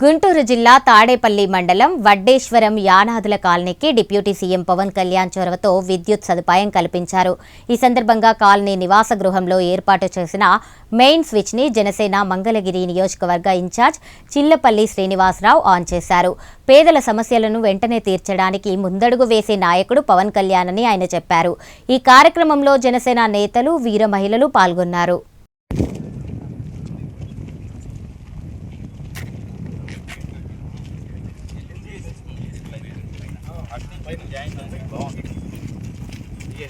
గుంటూరు జిల్లా తాడేపల్లి మండలం వడ్డేశ్వరం యానాదుల కాలనీకి డిప్యూటీ సీఎం పవన్ కళ్యాణ్ చొరవతో విద్యుత్ సదుపాయం కల్పించారు. ఈ సందర్భంగా కాలనీ నివాస గృహంలో ఏర్పాటు చేసిన మెయిన్ స్విచ్ని జనసేన మంగళగిరి నియోజకవర్గ ఇన్ఛార్జ్ చిల్లపల్లి శ్రీనివాసరావు ఆన్ చేశారు. పేదల సమస్యలను వెంటనే తీర్చడానికి ముందడుగు వేసే నాయకుడు పవన్ కళ్యాణ్ అని ఆయన చెప్పారు. ఈ కార్యక్రమంలో జనసేన నేతలు వీర మహిళలు పాల్గొన్నారు.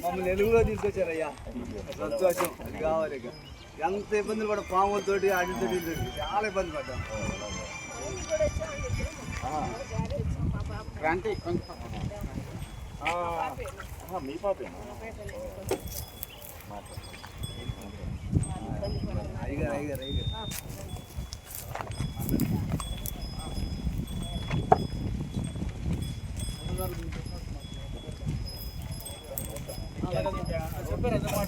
మమ్మల్ని ఎలుగులో తీసుకొచ్చారయ్యా. సంతోషం అది కావాలి ఇక. ఎంత ఇబ్బందులు పడ్డా. పాములతోటి ఆటితోటి చాలా ఇబ్బంది పడ్డాం. మీ పాపేనా? అయ్యగారు అయ్యగారు అయ్యగారు.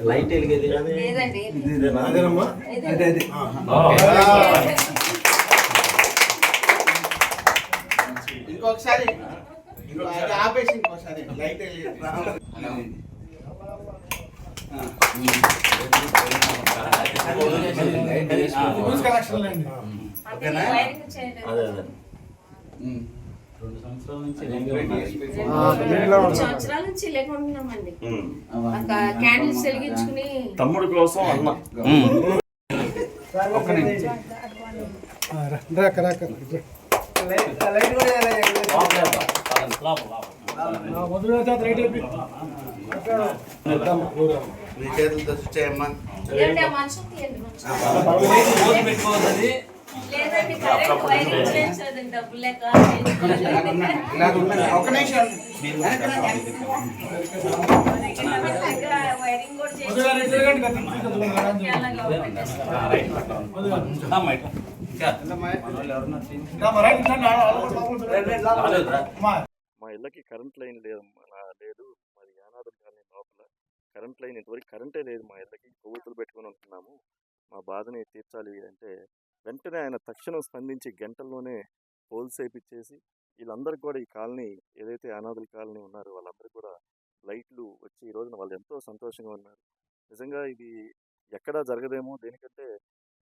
లైట్ వెలిగేది? అదే అదే. ఇంకొకసారి. ఆపేసి ఇంకోసారి లైట్ వెళ్ళి అదే అదే. రెండు సంవత్సరాల నుంచి లేకుంటున్నామండి క్యాండిల్స్ వెలిగించుకుని తమ్ముడు కోసం అన్న. నీ చేతులతో చూచేయమ్మా ఏమండి మా ఇళ్ళకి కరెంట్ లైన్ లేదు లేదు మరి యానాదులు కానీ లోపల కరెంట్ లైన్ ఇంతవరకు కరెంటే లేదు మా ఇళ్ళకి. కొవ్వొత్తులు పెట్టుకొని ఉంటున్నాము. మా బాధని తీర్చాలి అంటే వెంటనే ఆయన తక్షణం స్పందించి గంటల్లోనే పోల్స్ వేయించేసి వీళ్ళందరికీ కూడా ఈ కాలనీ ఏదైతే అనాథుల కాలనీ ఉన్నారో వాళ్ళందరికీ కూడా లైట్లు వచ్చి ఈ రోజున వాళ్ళు ఎంతో సంతోషంగా ఉన్నారు. నిజంగా ఇది ఎక్కడా జరగదేమో. దేనికంటే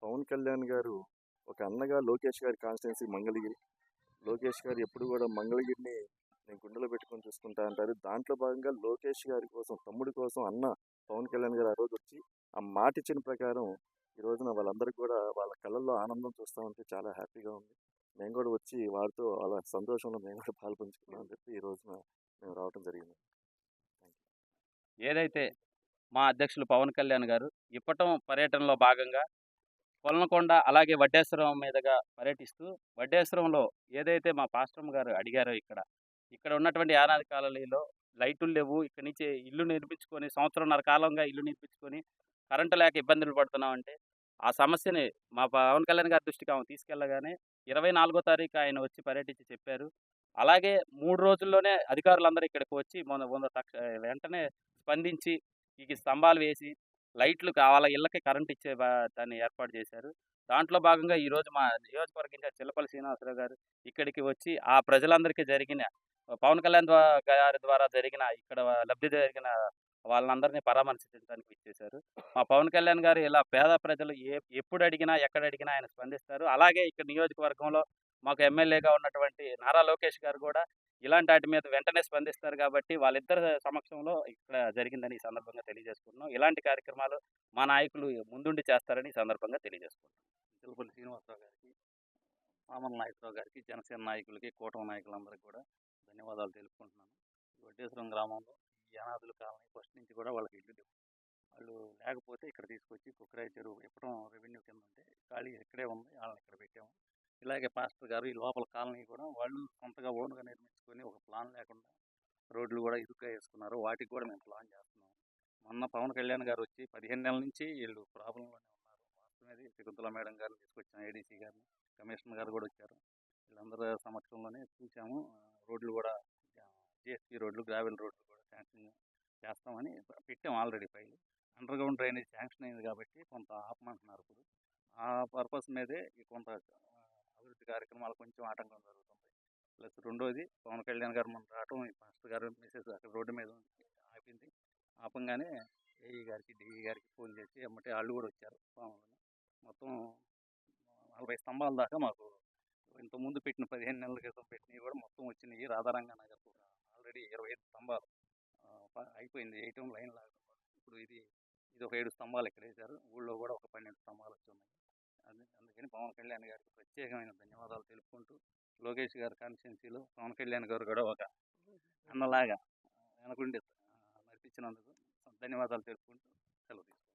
పవన్ కళ్యాణ్ గారు ఒక అన్నగా లోకేష్ గారి కాన్స్టిట్యున్సీ మంగళగిరి. లోకేష్ గారు ఎప్పుడు కూడా మంగళగిరిని నేను గుండెలో పెట్టుకొని చూసుకుంటా అంటారు. దాంట్లో భాగంగా లోకేష్ గారి కోసం తమ్ముడి కోసం అన్న పవన్ కళ్యాణ్ గారు ఆ రోజు వచ్చి ఆ మాట ఇచ్చిన ప్రకారం ఈ రోజున వాళ్ళందరికీ కూడా వాళ్ళ కళ్ళల్లో ఆనందం చూస్తూ ఉంటే చాలా హ్యాపీగా ఉంది. మేము కూడా వచ్చి వారితో వాళ్ళ సంతోషంలో మేము కూడా పాల్పంచుకున్నాం అని చెప్పి ఈ రోజున మేము రావడం జరిగింది. ఏదైతే మా అధ్యక్షులు పవన్ కళ్యాణ్ గారు ఇప్పటం పర్యటనలో భాగంగా కొలనకొండ అలాగే వడ్డేశ్వరం మీదుగా పర్యటిస్తూ వడ్డేశ్వరంలో ఏదైతే మా పాస్టమ్ గారు అడిగారో ఇక్కడ ఇక్కడ ఉన్నటువంటి యానాది కాలనీలో లైట్లు లేవు. ఇక్కడి నుంచి ఇల్లు నిర్మించుకొని సంవత్సరంన్నర కాలంగా ఇల్లు నిర్మించుకొని కరెంటు లేక ఇబ్బందులు పడుతున్నాం అంటే ఆ సమస్యని మా పవన్ కళ్యాణ్ గారి దృష్టికి ఆమె తీసుకెళ్ళగానే ఇరవై నాలుగో తారీఖు ఆయన వచ్చి పర్యటించి చెప్పారు. అలాగే మూడు రోజుల్లోనే అధికారులందరూ ఇక్కడికి వచ్చి మొన్న మొన్న తక్ష వెంటనే స్పందించి ఈ స్తంభాలు వేసి లైట్లు కావాల ఇళ్ళకి కరెంట్ ఇచ్చే దాన్ని ఏర్పాటు చేశారు. దాంట్లో భాగంగా ఈ రోజు మా నియోజకవర్గ ఇన్ఛార్జ్ చిల్లపల్లి శ్రీనివాసరావు గారు ఇక్కడికి వచ్చి ఆ ప్రజలందరికీ జరిగిన పవన్ కళ్యాణ్ గారి ద్వారా జరిగిన ఇక్కడ లబ్ధి జరిగిన వాళ్ళందరినీ పరామర్శించడానికి ఇచ్చేశారు మా పవన్ కళ్యాణ్ గారు ఇలా పేద ప్రజలు ఏ ఎప్పుడు అడిగినా ఎక్కడ అడిగినా ఆయన స్పందిస్తారు. అలాగే ఇక్కడ నియోజకవర్గంలో మాకు ఎమ్మెల్యేగా ఉన్నటువంటి నారా లోకేష్ గారు కూడా ఇలాంటి వాటి మీద వెంటనే స్పందిస్తారు కాబట్టి వాళ్ళిద్దరు సమక్షంలో ఇక్కడ జరిగిందని ఈ సందర్భంగా తెలియజేసుకుంటున్నాం. ఇలాంటి కార్యక్రమాలు మా నాయకులు ముందుండి చేస్తారని ఈ సందర్భంగా తెలియజేసుకుంటున్నాం. తిరుపతి శ్రీనివాసరావు గారికి పామల నాయకరావు గారికి జనసేన నాయకులకి కూటమి నాయకులందరికీ కూడా ధన్యవాదాలు తెలుపుకుంటున్నాను. వడ్డేశ్వరం గ్రామంలో ఈ అనాథుల కాలనీ ఫస్ట్ నుంచి కూడా వాళ్ళకి ఇల్లు లేవు. వాళ్ళు లేకపోతే ఇక్కడ తీసుకొచ్చి కుక్కరాయి చెరువు ఇప్పటం రెవెన్యూ కింద ఉంటే ఖాళీ ఇక్కడే ఉంది వాళ్ళని ఇక్కడ పెట్టాము. ఇలాగే పాస్టర్ గారు ఈ లోపల కాలనీ కూడా వాళ్ళు సొంతగా ఓన్గా నిర్మించుకొని ఒక ప్లాన్ లేకుండా రోడ్లు కూడా ఇరుగ్గా వేసుకున్నారు. వాటికి కూడా మేము ప్లాన్ చేస్తున్నాం. మొన్న పవన్ కళ్యాణ్ గారు వచ్చి పదిహేను నెలల నుంచి వీళ్ళు ప్రాబ్లంలోనే ఉన్నారు. వాస్తవమేది శకుంతల మేడం గారిని తీసుకొచ్చాం ఏడీసీ గారిని కమిషనర్ గారు కూడా వచ్చారు. వీళ్ళందరి సమక్షంలోనే చూసాము. రోడ్లు కూడా జిఎస్పీ రోడ్లు గ్రావెల్ రోడ్లు కూడా శాంక్షన్ చేస్తామని పెట్టాం already file. Underground drainage sanction అయింది కాబట్టి కొంత ఆపమంటున్నారు ఇప్పుడు. ఆ పర్పస్ మీదే ఈ కొంత అభివృద్ధి కార్యక్రమాలు కొంచెం ఆటంకం జరుగుతుంది. ప్లస్ రెండోది పవన్ కళ్యాణ్ గారు మనం రావటం ఈ మాస్టర్ గారు మిసెస్ అక్కడ రోడ్డు మీద ఉంది, ఆపింది. ఆపంగానే ఏఈ గారికి డిఈ గారికి ఫోన్ చేసి ఎమ్మటే వాళ్ళు కూడా వచ్చారు పాములని మొత్తం నలభై స్తంభాల దాకా మాకు ఇంతకుముందు పెట్టిన పదిహేను నెలల క్రితం పెట్టినవి కూడా మొత్తం వచ్చినాయి. రాధారంగా నగర్ ఆల్రెడీ ఇరవై ఐదు స్తంభాలు. అయిపోయింది. వేయటం లైన్ లాగడం ఇప్పుడు ఇది ఇది ఒక ఏడు స్తంభాలు ఇక్కడ వేశారు. ఊళ్ళో కూడా ఒక పన్నెండు స్తంభాలు వచ్చి అందుకని పవన్ కళ్యాణ్ గారికి ప్రత్యేకమైన ధన్యవాదాలు తెలుపుకుంటూ లోకేష్ గారి కాన్స్టిట్యున్సీలో పవన్ కళ్యాణ్ గారు కూడా ఒక అన్నలాగా వెనకుండి నడిపించినందుకు ధన్యవాదాలు తెలుపుకుంటూ సెలవు తీసుకుంటాను